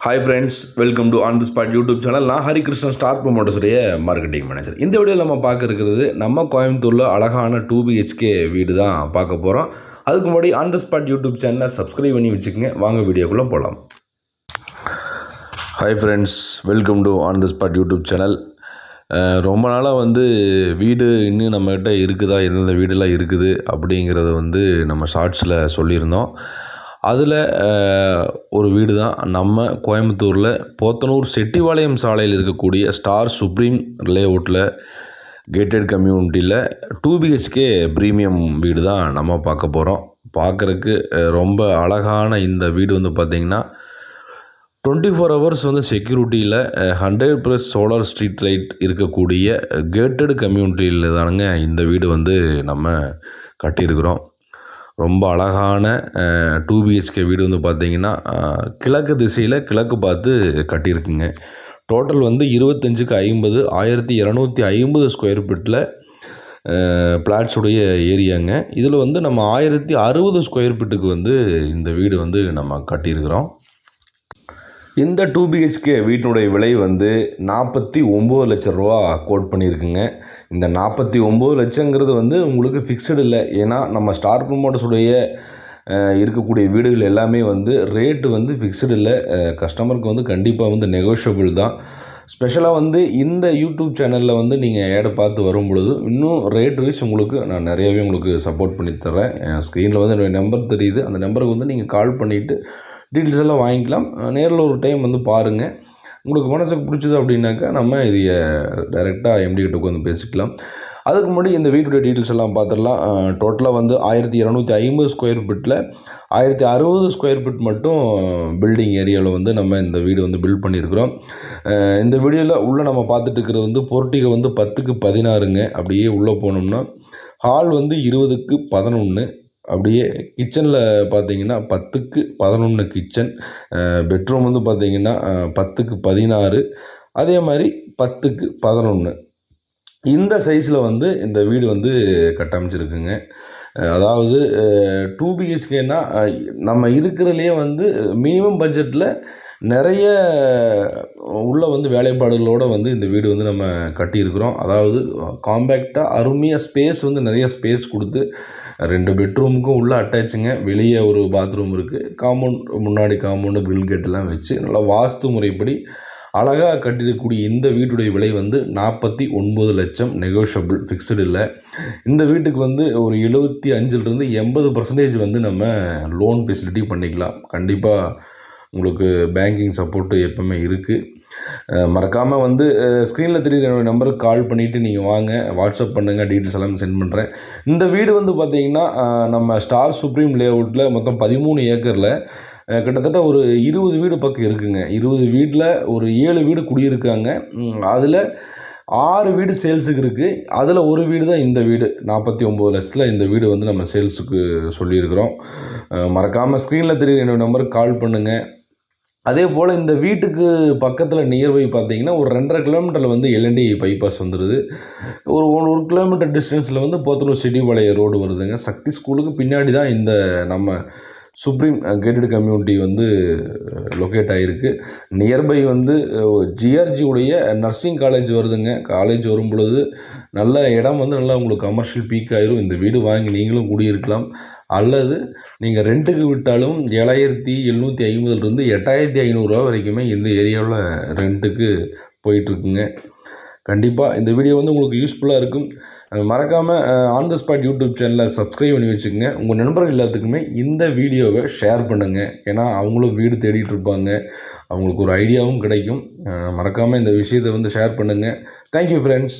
Hi friends welcome to on the spot YouTube channel நான் Harikrishnan star ப்ரொமோட்டர்ஸுடைய marketing manager இந்த வீடியோவில் நம்ம பார்க்க இருக்கிறது நம்ம கோயம்புத்தூரில் அழகான டூ பிஹெச்கே வீடு தான் பார்க்க போகிறோம் அதுக்கு முன்னாடி ஆன் தி ஸ்பாட் யூடியூப் சேனலை சப்ஸ்கிரைப் பண்ணி வச்சுக்கோங்க. வாங்க வீடியோக்குள்ளே போகலாம் hi friends welcome to on the spot YouTube channel ரொம்ப நாளாக வந்து வீடு இன்னும் நம்மக்கிட்ட இருக்குதா எந்தெந்த வீடெல்லாம் இருக்குது அப்படிங்கிறத வந்து நம்ம ஷார்ட்ஸில் சொல்லியிருந்தோம். அதில் ஒரு வீடு தான் நம்ம கோயம்புத்தூரில் போத்தனூர் செட்டிபாளையம் சாலையில் இருக்கக்கூடிய ஸ்டார் சுப்ரீம் லேஅவுட்டில் கேட்டட் கம்யூனிட்டியில் டூ பிஹெச்கே ப்ரீமியம் வீடு தான் நம்ம பார்க்க போகிறோம் பார்க்குறக்கு ரொம்ப அழகான இந்த வீடு வந்து பார்த்திங்கன்னா டுவெண்ட்டி ஃபோர் ஹவர்ஸ் வந்து செக்யூரிட்டியில் hundred plus solar street light இருக்கக்கூடிய கேட்டட் கம்யூனிட்டியில் தானுங்க இந்த வீடு வந்து நம்ம கட்டியிருக்கிறோம். ரொம்ப அழகான டூ பிஹெச்கே வீடு வந்து பார்த்திங்கன்னா கிழக்கு திசையில் கிழக்கு பார்த்து கட்டியிருக்குங்க. டோட்டல் வந்து இருபத்தஞ்சுக்கு ஐம்பது ஆயிரத்தி இரநூத்தி ஐம்பது ஸ்கொயர் ஃபீட்டில் பிளாட்ஸுடைய ஏரியாங்க. இதில் வந்து நம்ம ஆயிரத்தி அறுபது ஸ்கொயர் ஃபீட்டுக்கு வந்து இந்த வீடு வந்து நம்ம கட்டியிருக்கிறோம். இந்த டூ பிஹெச்கே வீட்டினுடைய விலை வந்து நாற்பத்தி ஒம்பது லட்ச ரூபா கோட் பண்ணியிருக்குங்க. இந்த நாற்பத்தி ஒம்பது லட்சங்கிறது வந்து உங்களுக்கு ஃபிக்ஸடு இல்லை. ஏன்னா நம்ம ஸ்டார் ப்ரொமோட்டர்ஸுடைய இருக்கக்கூடிய வீடுகள் எல்லாமே வந்து ரேட்டு வந்து ஃபிக்ஸடு இல்லை. கஸ்டமருக்கு வந்து கண்டிப்பாக வந்து நெகோஷியபிள் தான். ஸ்பெஷலாக வந்து இந்த யூடியூப் சேனலில் வந்து நீங்கள் ஏடை பார்த்து வரும் பொழுது இன்னும் ரேட் வைஸ் உங்களுக்கு நான் நிறையவே உங்களுக்கு சப்போர்ட் பண்ணி தரேன் ஸ்க்ரீனில் வந்து என்னுடைய நம்பர் தெரியுது. அந்த நம்பருக்கு வந்து நீங்கள் கால் பண்ணிவிட்டு டீட்டெயில்ஸ் எல்லாம் வாங்கிக்கலாம். நேரில் ஒரு டைம் வந்து பாருங்கள் உங்களுக்கு மனசுக்கு பிடிச்சது அப்படின்னாக்கா நம்ம இதை டைரெக்டாக எம்டி கிட்ட உட்காந்து பேசிக்கலாம். அதுக்கு முன்னாடி இந்த வீட்டுடைய டீட்டெயில்ஸ் எல்லாம் பார்த்துடலாம் டோட்டலாக வந்து ஆயிரத்தி இரநூத்தி ஐம்பது ஸ்கொயர் ஃபீட்டில் ஆயிரத்தி அறுபது ஸ்கொயர் ஃபீட் மட்டும் பில்டிங் ஏரியாவில் வந்து நம்ம இந்த வீடு வந்து பில்ட் பண்ணியிருக்கிறோம். இந்த வீடியோவில் உள்ளே நம்ம பார்த்துட்டு இருக்கிறது வந்து போர்ட்டிகை வந்து பத்துக்கு பதினாறுங்க. அப்படியே உள்ளே போனோம்னா ஹால் வந்து இருபதுக்கு பதினொன்று அப்படியே கிச்சனில் பார்த்தீங்கன்னா பத்துக்கு பதினொன்று கிச்சன் பெட்ரூம் வந்து பார்த்தீங்கன்னா பத்துக்கு பதினாறு அதே மாதிரி பத்துக்கு பதினொன்று இந்த சைஸில் வந்து இந்த வீடு வந்து கட்டமைச்சிருக்குங்க. அதாவது டூ பிஹெச்கேனா நம்ம இருக்கிறதுலையே வந்து மினிமம் பட்ஜெட்டில் நிறைய உள்ள வந்து வேலைப்பாடுகளோடு வந்து இந்த வீடு வந்து நம்ம கட்டியிருக்கிறோம். அதாவது காம்பேக்டாக அருமையாக ஸ்பேஸ் வந்து நிறைய ஸ்பேஸ் கொடுத்து ரெண்டு பெட்ரூமுக்கும் உள்ளே அட்டாச்சுங்க வெளியே ஒரு பாத்ரூம் இருக்குது காம்பவுண்ட் முன்னாடி காம்பவுண்டு கிரில் கேட்டெல்லாம் வச்சு நல்லா வாஸ்து முறைப்படி அழகாக கட்டிருக்கக்கூடிய இந்த வீட்டுடைய விலை வந்து நாற்பத்தி ஒன்பது லட்சம் நெகோஷியபிள் ஃபிக்ஸ்டு இல்லை. இந்த வீட்டுக்கு வந்து ஒரு எழுபத்தி அஞ்சுலேருந்து எண்பது பர்சன்டேஜ் வந்து நம்ம லோன் ஃபெசிலிட்டி பண்ணிக்கலாம். கண்டிப்பாக உங்களுக்கு பேங்கிங் சப்போர்ட்டு எப்போவுமே இருக்குது மறக்காமல் வந்து ஸ்க்ரீனில் தெரியுற நம்பருக்கு கால் பண்ணிவிட்டு நீங்கள் வாங்க. வாட்ஸ்அப் பண்ணுங்கள் டீட்டெயில்ஸ் எல்லாம் சென்ட் பண்ணுறேன் இந்த வீடு வந்து பார்த்திங்கன்னா நம்ம ஸ்டார் சுப்ரீம் லேஅவுட்டில் மொத்தம் பதிமூணு ஏக்கரில் கிட்டத்தட்ட ஒரு இருபது வீடு பக்கம் இருக்குங்க. இருபது வீட்டில் ஒரு ஏழு வீடு குடியிருக்காங்க. அதில் ஆறு வீடு சேல்ஸுக்கு இருக்குது அதில் ஒரு வீடு தான் இந்த வீடு. நாற்பத்தி ஒம்பது லட்சத்தில் இந்த வீடு வந்து நம்ம சேல்ஸுக்கு சொல்லியிருக்கிறோம். மறக்காமல் ஸ்க்ரீனில் தெரியுற என்னோடய நம்பருக்கு கால் பண்ணுங்கள் அதே போல் இந்த வீட்டுக்கு பக்கத்தில் நியர்பை பார்த்தீங்கன்னா ஒரு ரெண்டரை கிலோமீட்டரில் வந்து எல்என்டி பைபாஸ் வந்துடுது ஒரு ஒரு கிலோமீட்டர் டிஸ்டன்ஸில் வந்து போத்தனூர் செட்டிபாளைய ரோடு வருதுங்க. சக்தி ஸ்கூலுக்கு பின்னாடி தான் இந்த நம்ம சுப்ரீம் கேட்டட் கம்யூனிட்டி வந்து லொக்கேட் ஆகிருக்கு நியர்பை வந்து ஜிஆர்ஜி உடைய நர்சிங் காலேஜ் வருதுங்க. காலேஜ் வரும் பொழுது நல்ல இடம் வந்து நல்லா உங்களுக்கு கமர்ஷியல் பீக் ஆயிரும். இந்த வீடு வாங்கி நீங்களும் குடியிருக்கலாம். அல்லது நீங்கள் ரெண்ட்டுக்கு விட்டாலும் ஏழாயிரத்தி எழுநூற்றி ஐம்பதுலேருந்து எட்டாயிரத்தி ஐநூறுரூவா வரைக்குமே இந்த ஏரியாவில் ரெண்ட்டுக்கு போயிட்டுருக்குங்க. கண்டிப்பாக இந்த வீடியோ வந்து உங்களுக்கு யூஸ்ஃபுல்லாக இருக்கும். மறக்காமல் ஆன் த ஸ்பாட் யூடியூப் சேனலை சப்ஸ்கிரைப் பண்ணி வச்சுக்கோங்க. உங்கள் நண்பர்கள் எல்லாத்துக்குமே இந்த வீடியோவை ஷேர் பண்ணுங்கள் ஏன்னா அவங்களும் வீடு தேடிட்டு இருப்பாங்க. அவங்களுக்கு ஒரு ஐடியாவும் கிடைக்கும். மறக்காமல் இந்த விஷயத்தை வந்து ஷேர் பண்ணுங்கள் தேங்க்யூ ஃப்ரெண்ட்ஸ்